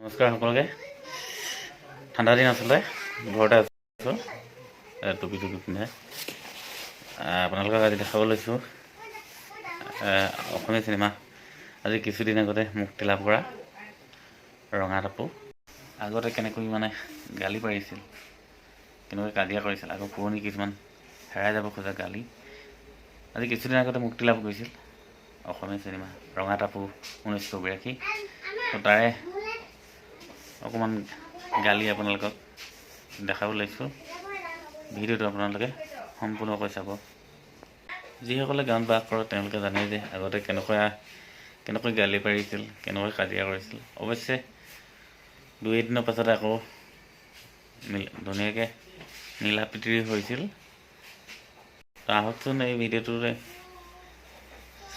নমস্কাৰ সকলোকে। ঠাণ্ডা দিন আছিলে ঘৰতে আছোঁ। টুপি টুপি পিন্ধাই আহ, আপোনালোকক আজি দেখাব লৈছোঁ অসমীয়া চিনেমা। আজি কিছুদিন আগতে মুক্তি লাভ কৰা ৰঙা টাপু। আগতে কেনেকৈ মানে গালি পাৰিছিল কেনেকৈ কাজিয়া কৰিছিল আকৌ পুৰণি কিছুমান হেৰাই যাব খোজা গালি। আজি কিছুদিন আগতে মুক্তি লাভ কৰিছিল। অসমীয়া চিনেমা ৰঙা টাপু ঊনৈছশ বিৰাশী তো তাৰে অকণমান গালি আপোনালোকক দেখাব লৈছোঁ। ভিডিঅ'টো আপোনালোকে সম্পূৰ্ণকৈ চাব। যিসকলে গাঁৱত বাস কৰে তেওঁলোকে জানে যে আগতে কেনেকুৱা কেনেকৈ গালি পাৰিছিল কেনেকৈ কাজিয়া কৰিছিল। অৱশ্যে দুই এদিনৰ পাছতে আকৌ ধুনীয়াকৈ মিলা প্ৰীতিৰ হৈছিল আহকচোন এই ভিডিঅ'টোৰে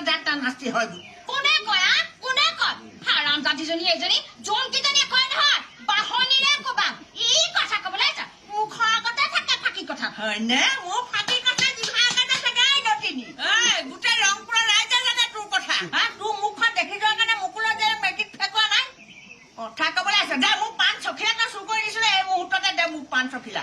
সেইখিনি যাত্ৰা নাস্তি হয়। কোনে কয়? কোনে কয়? হাৰাম জাতিজনী এজনী জোনকেইজনীয়ে কয় নহয় বাহনীৰে কবাম ই কথা কবলৈ আহিছা মুখৰ আগতে থাকে ফাঁকি কথা। হয়নে মোৰ ফাটি কথা জিভা কাৰণে চাগাই নতিনি এই গোটেই ৰংপুৰৰ ৰাইজে জানে তোৰ কথা। তোৰ মুখখন দেখি যোৱাৰ কাৰণে মুকুলত যে মেট্ৰিক ফেকোৱা নাই? কথা কবলৈ আছে। দে মোক পাণ তই চুৰ কৰি দিছিলে এই মুহূৰ্ততে দে মোক পাণ চখিলা।